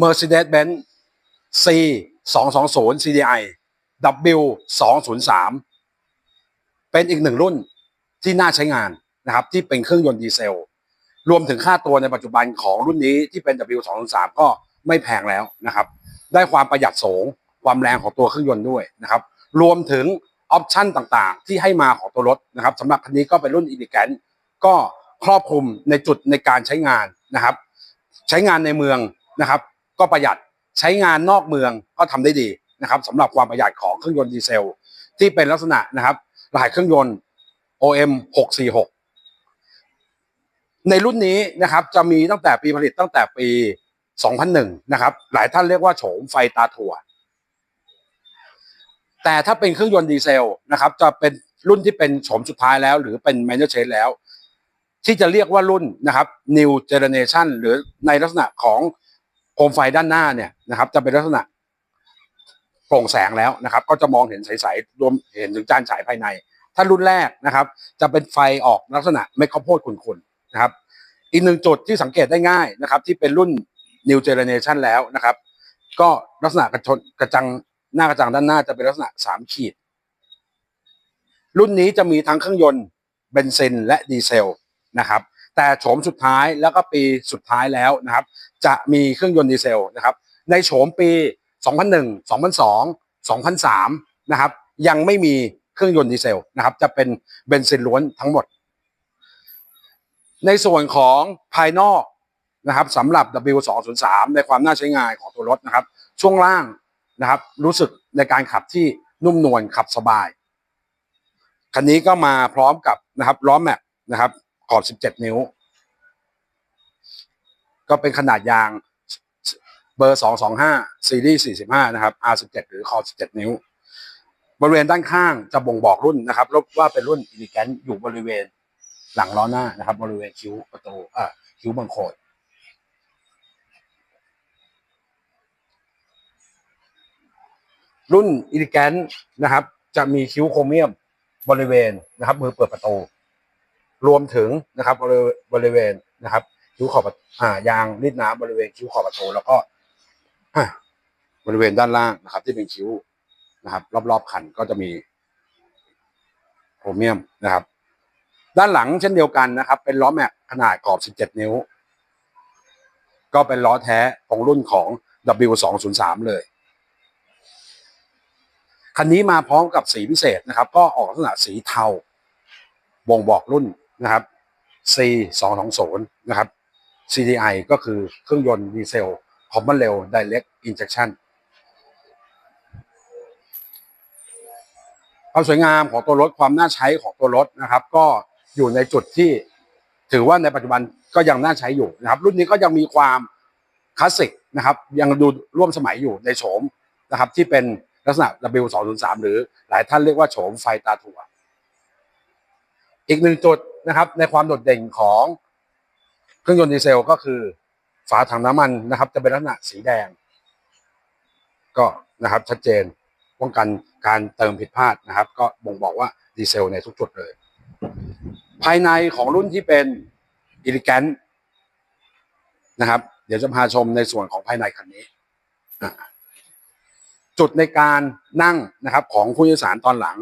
Mercedes-Benz C 220 CDI W 203เป็นอีกหนึ่งรุ่นที่น่าใช้งานนะครับ ที่เป็นเครื่องยนต์ดีเซล รวมถึงค่าตัวในปัจจุบันของรุ่นนี้ที่เป็น W 203ก็ไม่แพงแล้วนะครับ ได้ความประหยัดสูงความแรงของตัวเครื่องยนต์ด้วยนะครับ รวมถึงออปชั่นต่างๆ ที่ให้มาของตัวรถนะครับสำหรับคันนี้ก็เป็นรุ่น e l e g a n t ก็ครอบคลุมในจุดในการใช้งานนะครับ ใช้งานในเมืองนะครับ ก็ประหยัดใช้งานนอกเมืองก็ทำได้ดีนะครับสำหรับความประหยัดของเครื่องยนต์ดีเซล ที่เป็นลักษณะนะครับรหัสเครื่องยนต์ OM 646 ในรุ่นนี้นะครับจะมีตั้งแต่ปีผลิตตั้งแต่ปี 2001 นะครับ หลายท่านเรียกว่าโฉมไฟตาถั่ว แต่ถ้าเป็นเครื่องยนต์ดีเซลนะครับ จะเป็นรุ่นที่เป็นโฉมสุดท้ายแล้ว หรือเป็น Manual Change แล้ว ที่จะเรียกว่ารุ่นนะครับ New Generation หรือในลักษณะของ มไฟด้านหน้าเนี่ยนะครับ จะเป็นลักษณะโปร่งแสงแล้วนะครับ ก็จะมองเห็นใสๆรวมเห็นถึงจานฉายภายใน ถ้ารุ่นแรกนะครับ จะเป็นไฟออกลักษณะเม็ดข้าวโพดขุ่นๆนะครับ อีกหนึ่งจุดที่สังเกตได้ง่ายนะครับ ที่เป็นรุ่น New Generation แล้วนะครับ ก็ลักษณะกระชนกระจังหน้ากระจังด้านหน้าจะเป็นลักษณะสามขีด รุ่นนี้จะมีทั้งเครื่องยนต์เบนซินและดีเซลนะครับ แต่โฉมสุดท้ายแล้วก็ปีสุดท้ายแล้วนะครับ จะมีเครื่องยนต์ดีเซลนะครับ ในโฉมปี 2001 2002 2003 นะครับ ยังไม่มีเครื่องยนต์ดีเซลนะครับ จะเป็นเบนซินล้วนทั้งหมด ในส่วนของภายนอกนะครับสำหรับ W203 ในความน่าใช้งานของตัวรถนะครับ ช่วงล่างนะครับ รู้สึกในการขับที่นุ่มนวลขับสบาย คันนี้ก็มาพร้อมกับนะครับล้อแม็กนะครับ ขอบ 17 นิ้ว ก็เป็นขนาดยางเบอร์ 225 ซีรีส์ 45 นะครับ R17 หรือขอบ 17 นิ้ว บริเวณด้านข้างจะบ่งบอกรุ่นนะครับว่าเป็นรุ่น e l e g a n t อยู่บริเวณหลังล้อหน้านะครับ บริเวณคิ้วประตูอ่าคิ้วบังโคดรุ่น e l e g a n t นะครับ จะมีคิ้วโครเมียมบริเวณนะครับ มือเปิดประตู รวมถึงนะครับบริเวณนะครับคิ้วขอบประอ่ายางรีดน้ำบริเวณคิ้วขอบประตูแล้วก็บริเวณด้านล่างนะครับ ที่เป็นคิ้วนะครับ รอบๆคันก็จะมีโครเมียมนะครับ ด้านหลังเช่นเดียวกันนะครับ เป็นล้อแม็กขนาดขอบ 17 นิ้ว ก็เป็นล้อแท้ของรุ่นของ W203 เลยคันนี้มาพร้อมกับสีพิเศษนะครับ ก็ออกลักษณะสีเทาบ่งบอกรุ่น นะครับ C 2 2 0นะครับ CDI ก็คือเครื่องยนต์ดีเซลคอมมอนเร็ว Direct Injection ความสวยงามของตัวรถความน่าใช้ของตัวรถนะครับ ก็อยู่ในจุดที่ถือว่าในปัจจุบันก็ยังน่าใช้อยู่นะครับ รุ่นนี้ก็ยังมีความคลาสสิกนะครับ ยังดูร่วมสมัยอยู่ในโฉมนะครับ ที่เป็นลักษณะ W203 หรือหลายท่านเรียกว่าโฉมไฟตาถั่ว อีกหนึ่งจุดนะครับ ในความโดดเด่นของเครื่องยนต์ดีเซลก็คือ ฝาถังน้ำมันนะครับ จะเป็นลักษณะสีแดง ก็นะครับชัดเจนป้องกันการเติมผิดพลาดนะครับ ก็บ่งบอกว่าดีเซลในทุกจุดเลย ภายในของรุ่นที่เป็นอิลิแกนนะครับ เดี๋ยวจะพาชมในส่วนของภายในคันนี้ จุดในการนั่งนะครับ ของผู้โดยสารตอนหลัง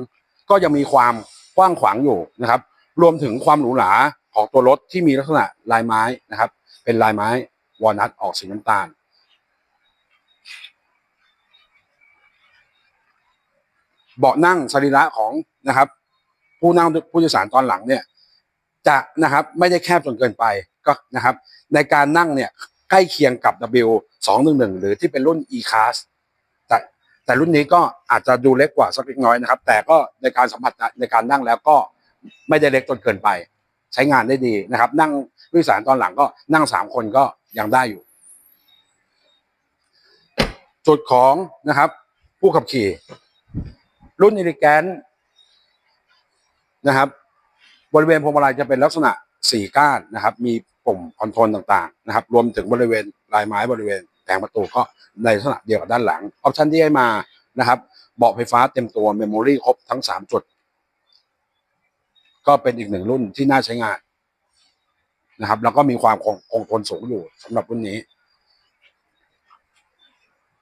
ก็ยังมีความกว้างขวางอยู่นะครับ รวมถึงความหรูหราของตัวรถที่มีลักษณะลายไม้นะครับ เป็นลายไม้วอลนัทออกสีน้ำตาล เบาะนั่งสรีระของนะครับ ผู้นั่งผู้โดยสารตอนหลังเนี่ย จะนะครับไม่ได้แคบจนเกินไปก็นะครับ ในการนั่งเนี่ยใกล้เคียงกับ W 2 1 1 หรือที่เป็นรุ่น E Class แต่แต่รุ่นนี้ก็อาจจะดูเล็กกว่าสักเล็กน้อยนะครับ แต่ก็ในการสัมผัสในการนั่งแล้วก็ ไม่ได้เล็กจนเกินไป ใช้งานได้ดีนะครับ นั่งผู้โดยสารตอนหลังก็นั่งสามคนก็ยังได้อยู่ จุดของนะครับ ผู้ขับขี่ รุ่นอิลิแกนนะครับ บริเวณพวงมาลัยจะเป็นลักษณะสี่ก้านนะครับ มีปุ่มคอนโทรลต่างๆ นะครับ รวมถึงบริเวณลายไม้บริเวณแผงประตูก็ในลักษณะเดียวกับด้านหลัง ออปชันที่ให้มานะครับ เบาะไฟฟ้าเต็มตัวเมมโมรี่ครบทั้งสามจุด ก็เป็นอีกหนึ่งรุ่นที่น่าใช้งานนะครับ แล้วก็มีความคงคงทนสูงอยู่สำหรับรุ่นนี้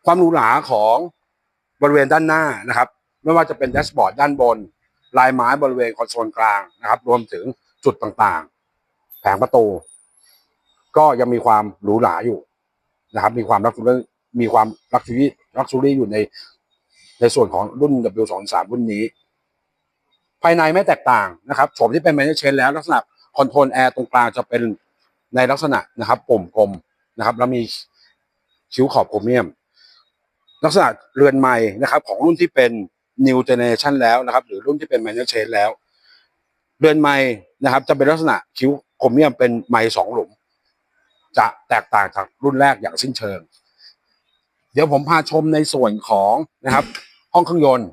ความหรูหราของบริเวณด้านหน้านะครับ ไม่ว่าจะเป็นแดชบอร์ดด้านบน ลายไม้บริเวณคอนโซลกลางนะครับ รวมถึงจุดต่างๆ แผงประตู ก็ยังมีความหรูหราอยู่นะครับ มีความลักชัวรี่มีความลักชัวรี่ลักชัวรี่อยู่ในในส่วนของรุ่น W23 รุ่นนี้ ภายในไม่แตกต่างนะครับโฉมที่เป็นแมนเชนแล้วลักษณะคอนโทรลแอร์ตรงกลางจะเป็นในลักษณะนะครับปุ่มกลมนะครับ แล้วมีคิ้วขอบโครเมียม ลักษณะเรือนไม้นะครับ ของรุ่นที่เป็น new generation แล้วนะครับ หรือรุ่นที่เป็น manual chain แล้ว เรือนไม้นะครับ จะเป็นลักษณะคิ้วโครเมียมเป็นไม้สองหลุม จะแตกต่างจากรุ่นแรกอย่างสิ้นเชิง เดี๋ยวผมพาชมในส่วนของนะครับ ห้องเครื่องยนต์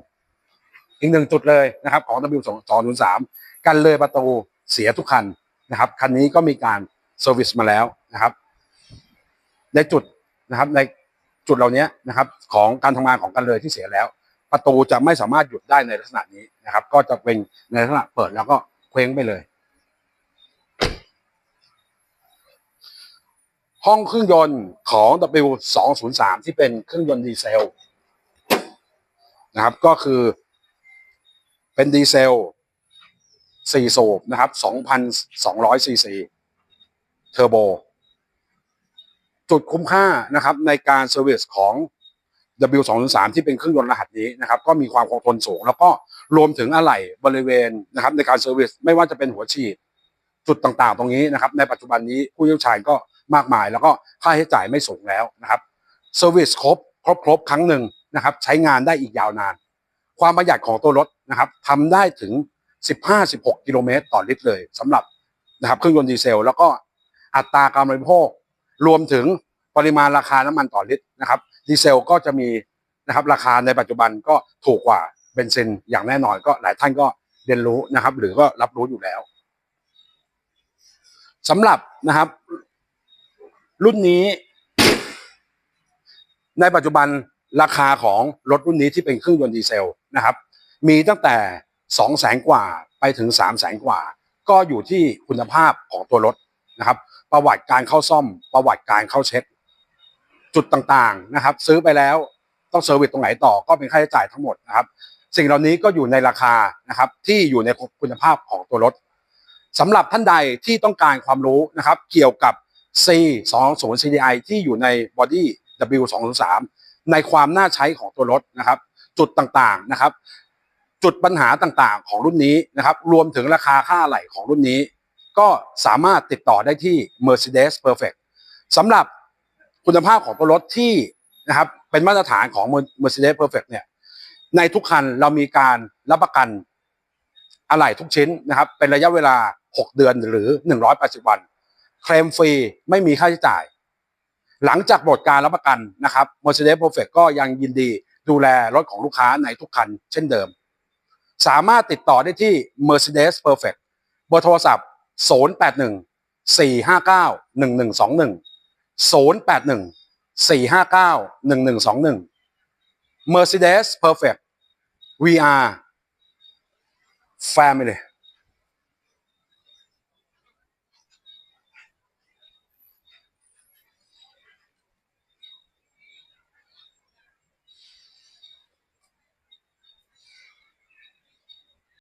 อีกหนึ่งจุดเลยนะครับของ W 2 0 3กันเลยประตูเสียทุกคันนะครับคันนี้ก็มีการเซอร์วิสมาแล้วนะครับ ในจุดนะครับในจุดเหล่านี้นะครับของการทำงานของกันเลยที่เสียแล้ว ประตูจะไม่สามารถหยุดได้ในลักษณะนี้นะครับ ก็จะเป็นในลักษณะเปิดแล้วก็เคว้งไปเลย ห้องเครื่องยนต์ของ W 2 0 3ที่เป็นเครื่องยนต์ดีเซลนะครับก็คือ เป็นดีเซล4สูบนะครับ 2,200 ซีซีเทอร์โบ จุดคุ้มค่านะครับในการเซอร์วิสของ W 2 0 3 ที่เป็นเครื่องยนต์รหัสนี้นะครับ ก็มีความคงทนสูง แล้วก็รวมถึงอะไหล่บริเวณนะครับ ในการเซอร์วิสไม่ว่าจะเป็นหัวฉีด จุดต่างๆ ตรงนี้นะครับ ในปัจจุบันนี้ผู้เชี่ยวชาญก็มากมาย แล้วก็ค่าใช้จ่ายไม่สูงแล้วนะครับเซอร์วิสครบครบครบครั้งหนึ่งนะครับ ใช้งานได้อีกยาวนาน ความประหยัดของตัวรถ นะครับทำได้ถึง 15-16 กิโลเมตรต่อลิตรเลยสำหรับนะครับเครื่องยนต์ดีเซล แล้วก็อัตราการบริโภค รวมถึงปริมาณราคาน้ำมันต่อลิตรนะครับดีเซลก็จะมีนะครับราคาในปัจจุบันก็ถูกกว่าเบนซินอย่างแน่นอนก็หลายท่านก็เรียนรู้นะครับ หรือก็รับรู้อยู่แล้วสำหรับนะครับ รุ่นนี้ ในปัจจุบันราคาของรถรุ่นนี้ที่เป็นเครื่องยนต์ดีเซลนะครับ มีตั้งแต่2 0 0แสนกว่าไปถึง3 0 0แสนกว่า ก็อยู่ที่คุณภาพของตัวรถนะครับ ประวัติการเข้าซ่อม ประวัติการเข้าเช็ค จุดต่างๆนะครับ ซื้อไปแล้วต้องเซอร์วิสตรงไหนต่อก็เป็นค่าใช้จ่ายทั้งหมดนะครับ สิ่งเหล่านี้ก็อยู่ในราคานะครับ ที่อยู่ในคุณภาพของตัวรถสำหรับท่านใดที่ต้องการความรู้นะครับ เกี่ยวกับ C 2 0 CDI ที่อยู่ในบอดี้ W 2 0 3ในความน่าใช้ของตัวรถนะครับ จุดต่างๆนะครับ จุดปัญหาต่างๆ ของรุ่นนี้นะครับรวมถึงราคาค่าไหล่ของรุ่นนี้ ก็สามารถติดต่อได้ที่ Mercedes Perfect สำหรับคุณภาพของตัวรถที่นะครับเป็นมาตรฐานของ Mercedes Perfect เนี่ยในทุกคันเรามีการรับประกันอะไหล่ทุกชิ้นนะครับเป็นระยะเวลา 6 เดือนหรือ 180 วันเคลมฟรีไม่มีค่าใช้จ่าย หลังจากหมดการรับประกันนะครับ Mercedes Perfect ก็ยังยินดีดูแลรถของลูกค้าในทุกคันเช่นเดิม สามารถติดต่อได้ที่ Mercedes Perfect เบอร์โทรศัพท์ 081 459 1121 081 459 1121 Mercedes Perfect VR family